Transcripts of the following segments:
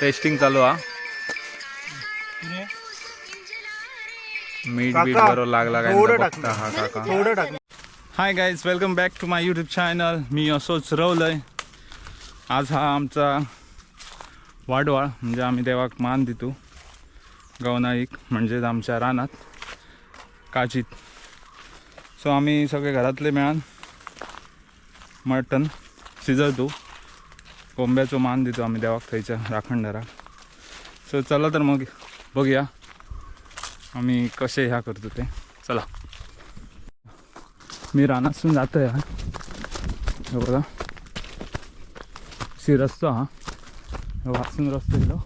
Testing चालू हा. मीठ बीट बरोबर लागला काय बघता. हा काका. थोडं टाक hi guys welcome back to my YouTube channel मी असोच रवलय. आज हा आमचा वाडवाळ म्हणजे आम्ही देवाक मान देतो. गवनाईक म्हणजेच आमच्या रानात काचीत. सो आम्ही सगळे घरातले मेळान मटन शिजवतो. कोंब्याचो मान देतो आम्ही देवाक थंयच्या राखणदाराक. सो चला तर मग बघूया आम्ही कसे ह्या करतो ते. चला. मी रानातून जातो आहे हे बघा. सी रस्तो हा. वाचून रस्तो गेलो.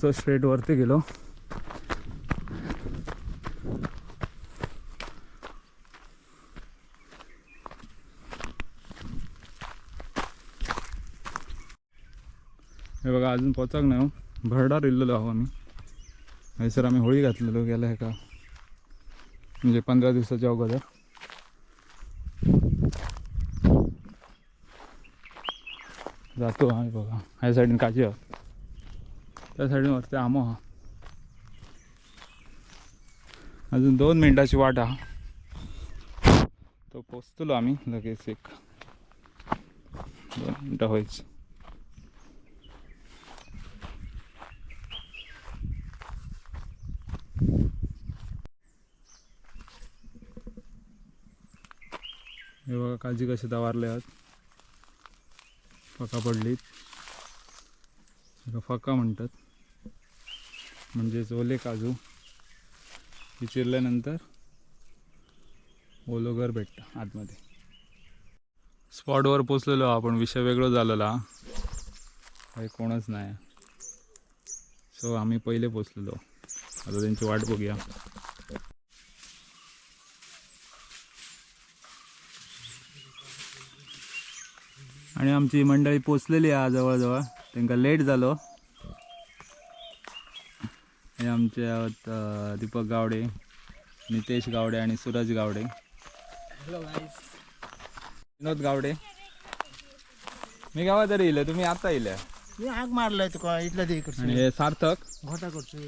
सो स्ट्रेट वरती गेलो. हे बघा अजून पोचाक नाही हो. भरडार इल्लेलो आहो आम्ही. हयसर आम्ही होळी घातलेलो गेल्या हेका म्हणजे पंधरा दिवसाच्या अगोदर. जातो हा बघा. ह्या सायडीन काजी हा त्या साईडीन वरती आमो हा. अजून दोन मिनटाची वाट हा. तो पोचतलो आम्ही लगेच एक. दोन मिनटं व्हायचं. हे बघा काळजी कसे दावारले आहेत. फका पडलीत. फका म्हणतात. म्हणजेच ओले काजू. हे चिरल्यानंतर ओलोगर भेटतं आतमध्ये. स्पॉटवर पोचलेलो आपण. विषय वेगळं झालेला. काही कोणच नाही. सो आम्ही पहिले पोचलेलो. आता त्यांची वाट बघूया. आणि आमची मंडळी पोचलेली आहे जवळजवळ. त्यांना लेट झालो. हे आमचे आहेत, दीपक गावडे नितेश गावडे आणि सूरज गावडे. विनोद गावडे. मी गावात तरी इले तुम्ही आता इले? मी आग मारलाय तुका इथल्या ते आणि हे सार्थक. घोटा करतो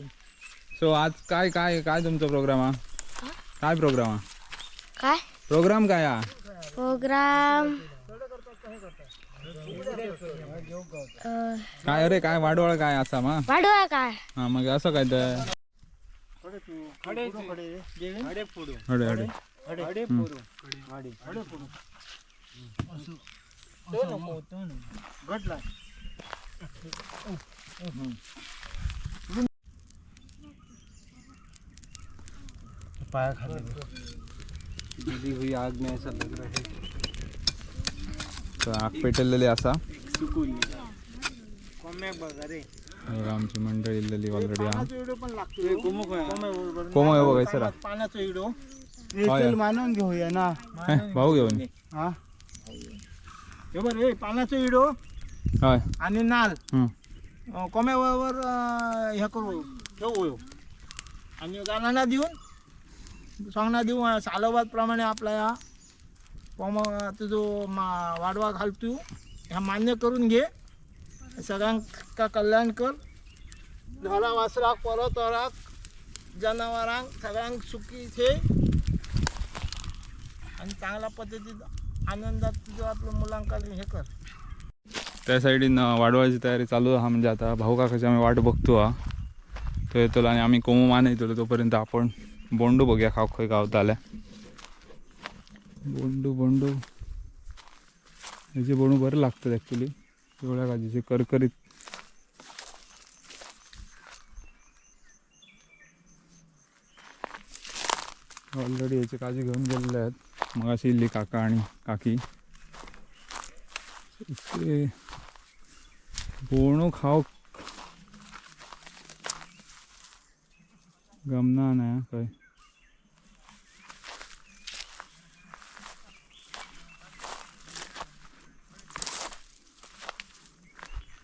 सो आज काय काय काय तुमचा प्रोग्राम हा? काय प्रोग्राम हा काय? प्रोग्राम काय हा प्रोग्राम काय अरे काय वाडवळ काय असा मग वाढवा काय? हा मग असं काय तर. पाया खाली. दीदी हुई आग में ऐसा लग रहा है। तर आग पेटलेली असा. सुकून बघा रे. बघा आमची मंडळी इलेली ऑलरेडी हा कोमे आहे बघा सर पाण्याचा व्हिडिओ आहे. मानून घेऊया ना. भाऊ घेऊन हा? हे बरं हे पाण्याचा व्हिडिओ हय आणि नाल. हं. कोम्यावर हे करू. ठेवू आणि गाणांना देऊन सांगना देऊ सालोबाद प्रमाणे आपला या कोम तुझो मा वाडवा घालतो ह्या मान्य करून घे. सगळ्यांका कल्याण कर झाला वासराक परतराक जनावरांक सगळ्यांक सुखी थे आणि चांगल्या पद्धतीत आनंदात तुझं आपलं मुलांका हे कर. त्या साईडीन वाढवायची तयारी चालू आहे. म्हणजे आता भाऊ काकाची आम्ही वाट बघतो हा. तो येतो आणि आम्ही कोमू मान येतो. तोपर्यंत आपण बोंडू बघूया खाव खंय गावताल्या बोंडू बोंडू. ह्याचे बोंडू बरं लागतात ॲक्च्युली पिवळ्या गाजीचे करकरीत. ऑलरेडी याची काळजी घेऊन गेलेले आहेत. मग अशी इल्ली काका आणि काकी. इथे बोणू खाव गमना नाही काय?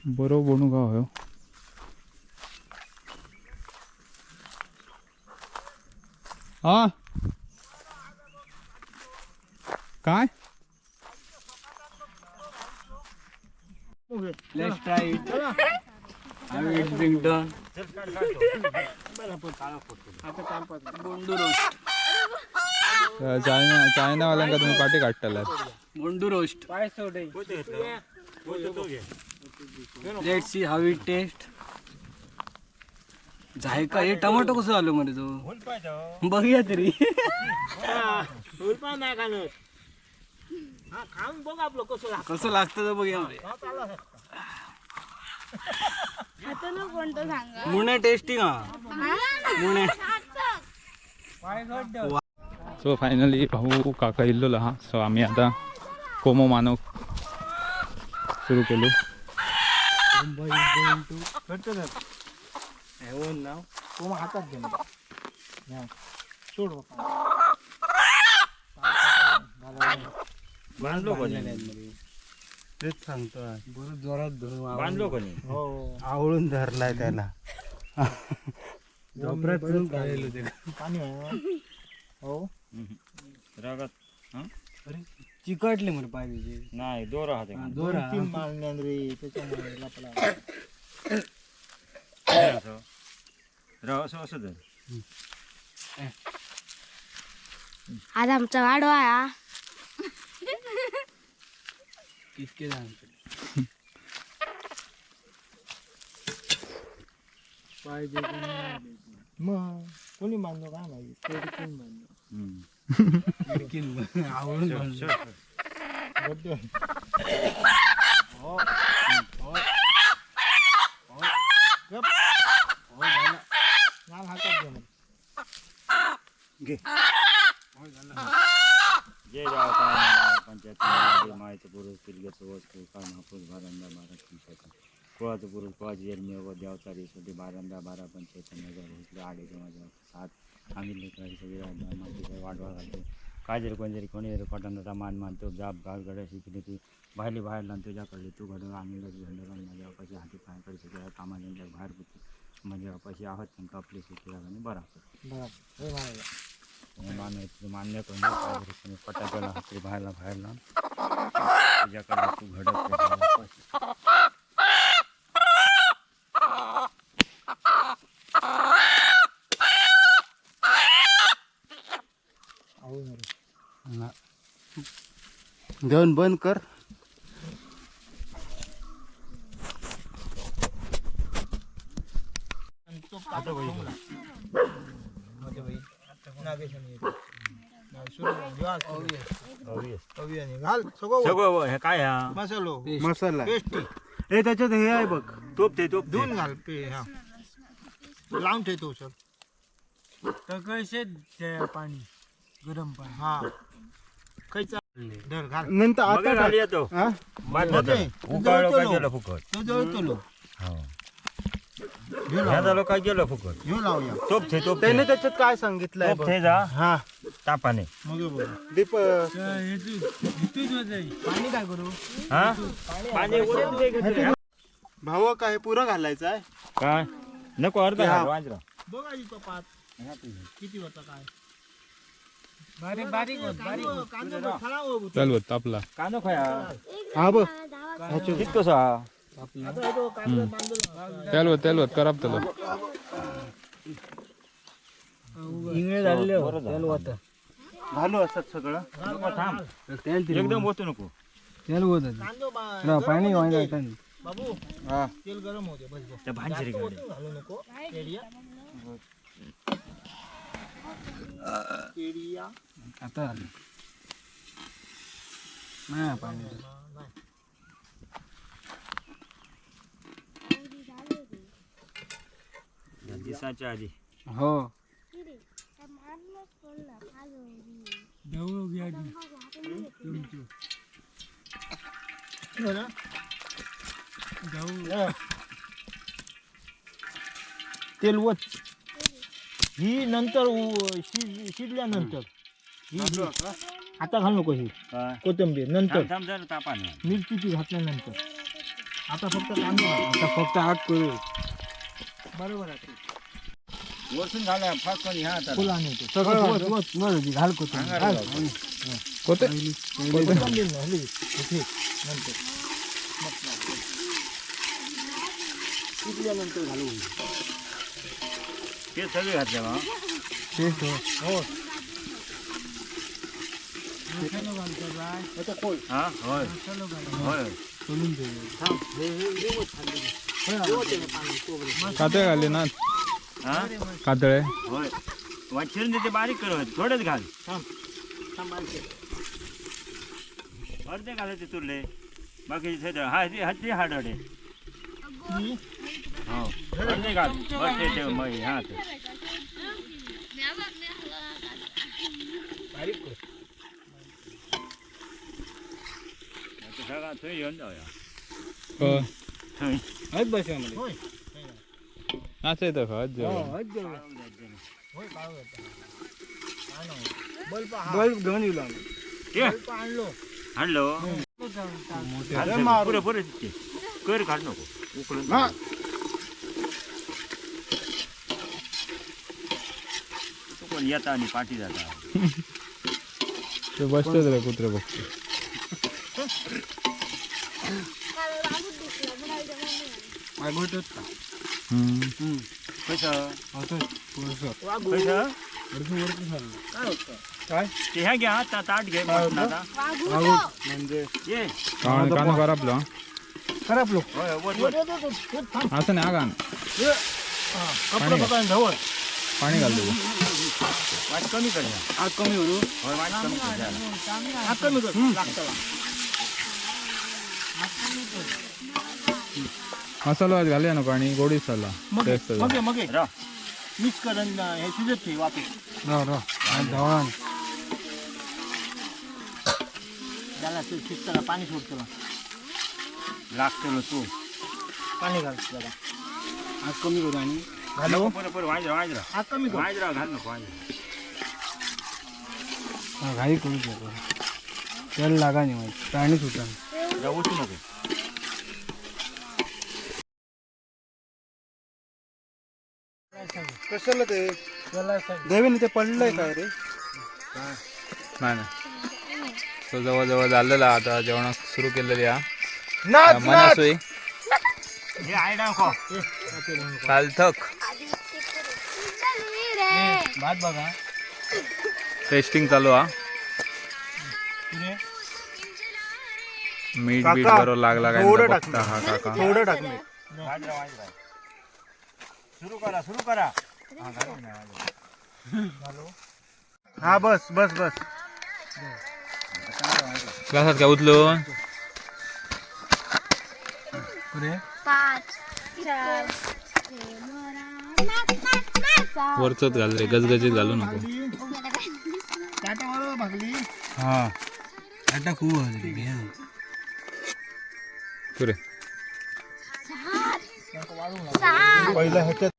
बरो बोणू गाव हो? हा काय? लेफ्ट राईट विलिंग्टन आता चार पाच बोंडू रोस्ट. चायना चायनावाल्यांका तुम्ही पाठी काढताला बोंडू roast. Let see how it taste JICA हे टमाटो कसं आलो मध्ये तो? बघूया तरी. नाही खाणं कसं लागतं कसं बघूया मुणे टेस्टी का? मुणे सो फायनली भाऊ काका इल्लो हा. सो आम्ही आता कोमो मानव सुरू केलो. तो मग हातात घे. सोड. बांधलो कोणी? तेच सांगतो बरं जोरात धरून बांधलो कोणी? हो. आवळून धरलाय त्याला. झोपऱ्यात ते पाणी आहे. हो. रगत चिकटले म्हणे पाय त्याचे नाही दोरा हाते. दोरा. तीन मारण्यान रे त्याच्यामुळे लपला. असं असं धर आज आमचा वाढवा आहे हा. कितके जण पाय मग कोणी बांधलो काय माहिती कोण बांधलो हम्म. हो. हो. हो. हातात घे मग. जय गाव पंचायत माहिती पुरुष पिलग्याचं वस्तू काय महापूस बारांदा बारा पंचायत कुळाचं पुरुष कुळाची जन्मी व देवचारी साठी बारांदा बारा पंचायत नगर इकडे आडे माझ्या सात आम्ही लेकराची सगळी वाढवा घालतो काय जरी कोणी जरी पटांचा मान मानतो जाप गड्या शिकली ती बाहेरली बाहेर लावून तुझ्याकडे तू घडून आम्ही झेंडा लावून माझ्या अपाशी हाती पायाकडे सगळ्या कामाच्या बाहेर होती. म्हणजे अपाशी आहोत त्यांना आपली शिकली आणि बरा. मान्य मान्य करून बाहेरला बाहेर लावून. तुझ्याकडे तू घडत राहा. आवळून रे. घेऊन बंद कर आणि तो पाटा ठेवला. मध्ये बाई. नागेश आणि येतो. नाग सुरू कर. जेव्हा Obvious. सगळं वर. सगळं व- हे काय हा मसालो. मसाला पेस्टी हे त्याच्यात हे आहे बघ. तोप ते तोप धुवून घाल पे हा. लावून ठेवतो सर तकळशे पाणी गरम पाणी. हा. खायचा नंतर आता खाली येतो. हा? काय जळतो गेलं. फुकट? तो जळतो लो हो. काय गेलं फुकट? लावूया. तोप ते तोप त्याने त्याच्यात काय सांगितलंय तोप ते जा. हा. तापाने. मग बघ. दीप पाणी काय करू? हा? पाणी ओतून दे घेतलं. भाव काय पुरं घालायचं आहे? काय? नको अर्धा. घाल, वाजरा. बघ तो पात किती होता काय? बारीक बघ, हो बघ. तापला. कांदो खाया. हा बघ. कितको सा आता हे तो कांदा. बांधलेला. तेलवत तेलवत कराब त्याला इंगळे झाले बरं झालं. घालू असत सगळं. नको थांब. एकदम नको. तेल होत पाणी वाया होते. हा. तेल होते त्या गाडी ओतून घालू नको केडिया केडिया आता आलं नाही पाणी नाही दिसाच्या आधी हो हो ना? हा. नंतर उ- शिज- शिजल्यानंतर ही ही. आता घाल नको ही कोथिंबीर नंतर मिरची घातल्यानंतर आता फक्त कांदा घाल. आता फक्त आठ करू बरोबर आहे ते. वरतून घाला फास्ट पण ह्या आता फुल आणि ते. सगळं घाल कोथिंबीर. घाल. लावतो. कोते कोथिंबीर हलवी. इथे, नंतर घालू ते सगळे घातले मग हो आता खोल. हा होय. होय. कातळे घाले ना? हा? कातळे? होय. वाट चिरून ते बारीक करत थोडेच घाल. अर्धे घालायचे तुरले. बाकीचे ते हा ते हा ते हाड आहे हो अर्धे घाल बस ते ते मग हा ते आता सगळा थंय येऊन जाऊया हो थंय आहेत बसण्यामध्ये होय असं येतं का जेवण होय काळू येतं. काय नाही. बल्ब हा बल्ब घेऊन येऊ लागलो ये बल्ब आणलो आणलो मारू. पुरे पुरे ते कर काढ नको उकळून हा. तू कोण येता आणि पाठी जाता. ते बसतेच रे कुत्रे बघते का? कसं काय ते ह्या घ्या आता. ताट घे मटणाचा म्हणजे? ये. कान कान कर आपलं खराब लोक होय वट वर वट येतो तो, तो थांब. असं नाही आगान हा, कपडे पकडून ढवळ पाणी घाल तू. वाट कमी कर घ्या. आग कमी करू होय वाट कमी कर द्यायला. हा कमी कर लागतं मसाला घाले नको आणि गोडी चालला मग टेस्ट मग मग राव. मिक्स करून अं, हे शिजत ठेव वापस राव राव आणि धवण त्याला ते शिजताना पाणी सोडतो लागतं तू पाणी घाल जरा आग कमी करू आणि घालू बरं बरं वाजरा वाजरा हा कमी कर वाजरा घाल नको वाजरा हा, घाई करू शकतो तेल लागा नाही माहिती प्राणी सुटा उठू नको कशाला ते? त्याला सांग. देवीने ते पडलंय काय रे? नाही नाही. तो जवळजवळ झालेला आता जेवण सुरू केलेली हा. नाच, नाच. मनासोयी आयडा नको सालथक भात बघा. टेस्टिंग चालू हा. मीठ बीठ बरोबर लागला काय नाही बघता हा काका. थोडं वाजरा वाजरा सुरू करा सुरू करा. हा बस बस बस. क्लासात काय उचलून. पुरे पाच चार वरचच घाल रे गजगजीत घालू नको. ताटावर भागली. हा आता खूप वाजली घ्या पुरे। पहिला ह्याच्यात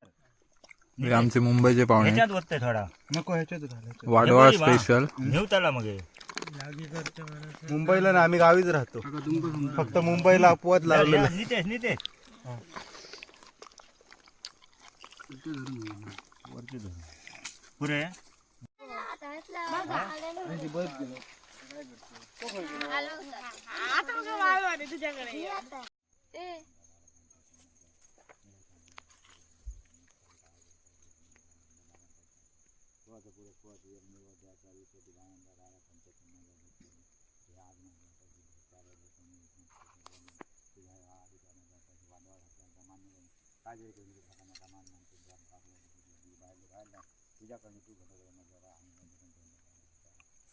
हे आमचे मुंबईचे पाहुणे ह्याच्यात वरते थोडा. नको ह्याच्यात घालायचं वाडवा हे. स्पेशल घेऊ त्याला मग. हे. मुंबईला ना आम्ही गावीच राहतो. फक्त मुंबईला अपवाद लागलेला या, नितेश नितेश. वरती धर. पुरे. Ini Kajian itu di kawasan-kawasan yang sudah terlalu di bawah itu ada tidak akan itu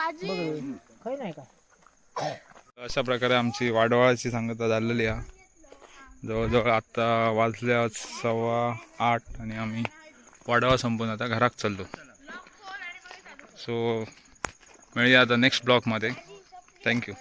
बघ नाही का? अशा प्रकारे आमची वाडवाळाची सांगता झालेली आहे. जवळजवळ आत्ता वाजल्या सव्वा आठ आणि आम्ही वाडवा संपून आता घरात चाललो. सो मिळूया आता नेक्स्ट ब्लॉगमध्ये थँक्यू